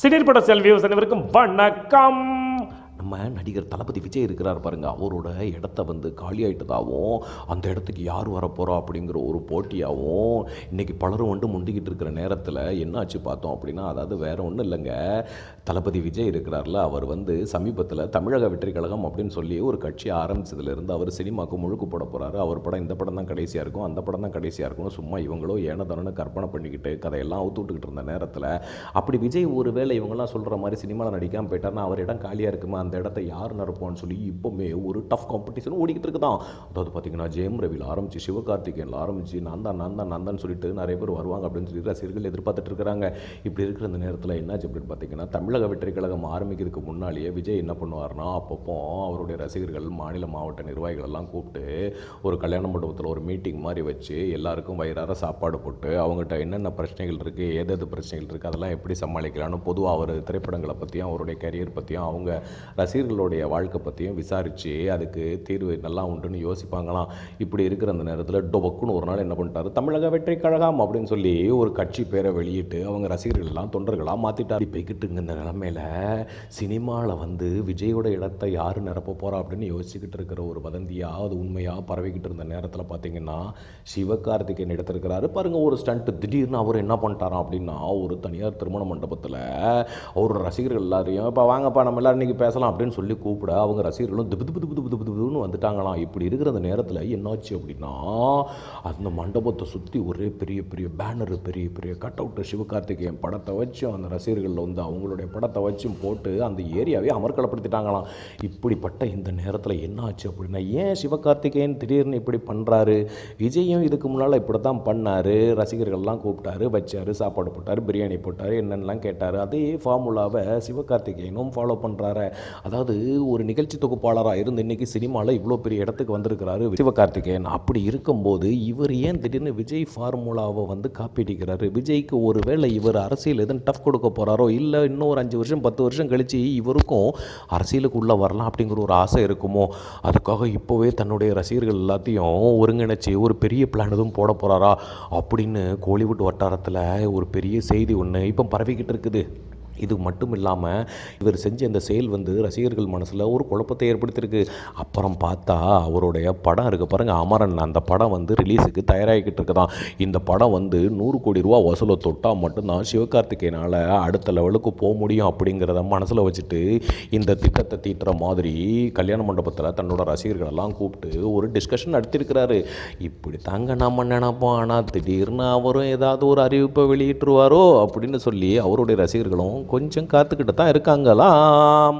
சினிற்பட செல்வியூஸ் அனைவருக்கும் வணக்கம். நம்ம நடிகர் தளபதி விஜய் இருக்கிறார் பாருங்கள் அவரோட இடத்த வந்து காலியாயிட்டதாகவும் அந்த இடத்துக்கு யார் வரப்போகிறா அப்படிங்கிற ஒரு போட்டியாகவும் இன்றைக்கி பலரும் வந்து முண்டிக்கிட்டு இருக்கிற நேரத்தில் என்னாச்சு பார்த்தோம் அப்படின்னா அதாவது வேறு ஒன்றும் இல்லைங்க. தளபதி விஜய் இருக்கிறார்ல. அவர் வந்து சமீபத்தில் தமிழக வெற்றி கழகம் அப்படின்னு சொல்லி ஒரு கட்சி ஆரம்பிச்சதுலேருந்து அவர் சினிமாவுக்கு முழுக்கு போட போகிறாரு அவர் படம் இந்த படம் தான் கடைசியாக இருக்கும் அந்த படம் தான் கடைசியாக இருக்கும் சும்மா இவங்களோ ஏனதானு கற்பனை பண்ணிக்கிட்டு கதையெல்லாம் அவுத்துட்டுக்கிட்டு இருந்த நேரத்தில் அப்படி விஜய் ஒரு வேளை இவங்கெல்லாம் சொல்கிற மாதிரி சினிமாவில் நடிக்காமல் போயிட்டார்னா அவர் இடம் காலியாக இருக்குமா அந்த இடத்த யார் நிரப்புவான்னு சொல்லி இப்போவுமே ஒரு டஃப் காம்படிஷன் ஓடிக்கிட்டு இருக்குதான். அதாவது பார்த்தீங்கன்னா ஜெயம் ரவியில் ஆரம்பிச்சு சிவகார்த்திகேயனில் ஆரம்பிச்சு நான் தான் நான் தான் நான் சொல்லிட்டு நிறைய பேர் வருவாங்க அப்படின்னு சொல்லி ரசிகர்கள் எதிர்பார்த்துட்டு இருக்கிறாங்க இப்படி இருக்கிற இந்த நேரத்தில் என்னாச்சு அப்படின்னு பார்த்தீங்கன்னா தமிழக வெற்றி கழகம் ஆரம்பிக்கிறதுக்கு முன்னாலேயே விஜய் என்ன பண்ணுவார்னா அப்பப்போ அவருடைய ரசிகர்கள் மாநில மாவட்ட நிர்வாகிகள் எல்லாம் கூப்பிட்டு ஒரு கல்யாண மண்டபத்தில் ஒரு மீட்டிங் மாதிரி வச்சு எல்லாருக்கும் வயிறார சாப்பாடு போட்டு அவங்ககிட்ட என்னென்ன பிரச்சனைகள் இருக்குது ஏதேது பிரச்சனைகள் இருக்குது அதெல்லாம் எப்படி சமாளிக்கலாம்னு பொதுவாக அவர் திரைப்படங்களை பற்றியும் அவருடைய கரியர் பற்றியும் அவங்க ரசிகர்களுடைய வாழ்க்கை பற்றியும் விசாரித்து அதுக்கு தீர்வு நல்லா உண்டுன்னு யோசிப்பாங்களாம். இப்படி இருக்கிற அந்த நேரத்தில் டொபக்குன்னு ஒரு நாள் என்ன பண்ணிட்டாரு? தமிழக வெற்றி கழகம் அப்படின்னு சொல்லி ஒரு கட்சி பேரை வெளியிட்டு அவங்க ரசிகர்கள் எல்லாம் தொண்டர்களாக மாற்றிட்டார் போய்கிட்டு இந்த நிலமையில சினிமாவில் வந்து விஜயோட இடத்தை யார் நிரப்ப போகிறா அப்படின்னு யோசிச்சுக்கிட்டு இருக்கிற ஒரு வதந்தியாக அது உண்மையாக பரவிக்கிட்டு இருந்த நேரத்தில் பார்த்தீங்கன்னா சிவகார்த்திகேயன் எடுத்திருக்கிறாரு. பாருங்கள் ஒரு ஸ்டண்ட் திடீர்னு அவர் என்ன பண்ணிட்டாராம் அப்படின்னா ஒரு தனியார் திருமண மண்டபத்தில் அவரோட ரசிகர்கள் எல்லாரையும் இப்போ வாங்கப்பா நம்ம எல்லாரும் இன்னைக்கு பேசலாம். அப்படின்னு சொல்லி கூப்பிட அவங்க ரசிகர்களும் திபு திபு திபு திபு திபுன்னு வந்துட்டாங்களாம். இப்படி இருக்கிற அந்த நேரத்தில் என்னாச்சு அப்படின்னா அந்த மண்டபத்தை சுற்றி ஒரே பெரிய பெரிய பேனர் பெரிய பெரிய கட் அவுட்டு சிவகார்த்திகேயன் படத்தை வச்சு அந்த ரசிகர்களில் வந்து அவங்களுடைய படத்தை வச்சும் போட்டு அந்த ஏரியாவே அமர்க்கலப்படுத்திட்டாங்களாம். இப்படிப்பட்ட இந்த நேரத்தில் என்னாச்சு அப்படின்னா ஏன் சிவகார்த்திகேயன் திடீர்னு இப்படி பண்ணுறாரு விஜயும் இதுக்கு முன்னால் இப்படி தான் பண்ணார். ரசிகர்கள்லாம் கூப்பிட்டாரு வச்சார் சாப்பாடு போட்டார் பிரியாணி போட்டார் என்னென்னலாம் கேட்டார். அதே ஃபார்முலாவை சிவகார்த்திகேயனும் ஃபாலோ பண்ணுறாரு அதாவது ஒரு நிகழ்ச்சி தொகுப்பாளராக இருந்து இன்னைக்கு சினிமாவில் இவ்வளோ பெரிய இடத்துக்கு வந்திருக்கிறாரு சிவகார்த்திகேயன். அப்படி இருக்கும்போது இவர் ஏன் திடீர்னு விஜய் ஃபார்முலாவை வந்து காப்பீட்டிக்கிறாரு விஜய்க்கு ஒரு வேளை இவர் அரசியல் எதுவும் டஃப் கொடுக்க போகிறாரோ இல்லை இன்னும் ஒரு அஞ்சு வருஷம் பத்து வருஷம் கழித்து இவருக்கும் அரசியலுக்கு உள்ளே வரலாம் அப்படிங்கிற ஒரு ஆசை இருக்குமோ? அதுக்காக இப்போவே தன்னுடைய ரசிகர்கள் எல்லாத்தையும் ஒருங்கிணைச்சி ஒரு பெரிய பிளான் எதுவும் போட போகிறாரா அப்படின்னு கோலிவுட் வட்டாரத்தில் ஒரு பெரிய செய்தி ஒன்று இப்போ பரவிக்கிட்டு இருக்குது. இது மட்டும் இல்லாமல் இவர் செஞ்ச இந்த செயல் வந்து ரசிகர்கள் மனசில் ஒரு குழப்பத்தை ஏற்படுத்தியிருக்கு. அப்புறம் பார்த்தா அவருடைய படம் இருக்குது பாருங்கள் அமரன். அந்த படம் வந்து ரிலீஸுக்கு தயாராகிக்கிட்டு இருக்குதான். இந்த படம் வந்து நூறு கோடி ரூபா வசூலை தொட்டால் மட்டும்தான் சிவகார்த்திகேயனால் அடுத்த லெவலுக்கு போக முடியும் அப்படிங்கிறத மனசில் வச்சுட்டு இந்த திட்டத்தை தீட்டுற மாதிரி கல்யாண மண்டபத்தில் தன்னோட ரசிகர்களெல்லாம் கூப்பிட்டு ஒரு டிஸ்கஷன் நடத்தியிருக்கிறாரு. இப்படி தாங்க நம்ம நினைப்போம். ஆனால் திடீர்னு அவரும் ஏதாவது ஒரு அறிவிப்பை வெளியிட்டுருவாரோ அப்படின்னு சொல்லி அவருடைய ரசிகர்களும் கொஞ்சம் காத்துக்கிட்டு தான் இருக்காங்களாம்.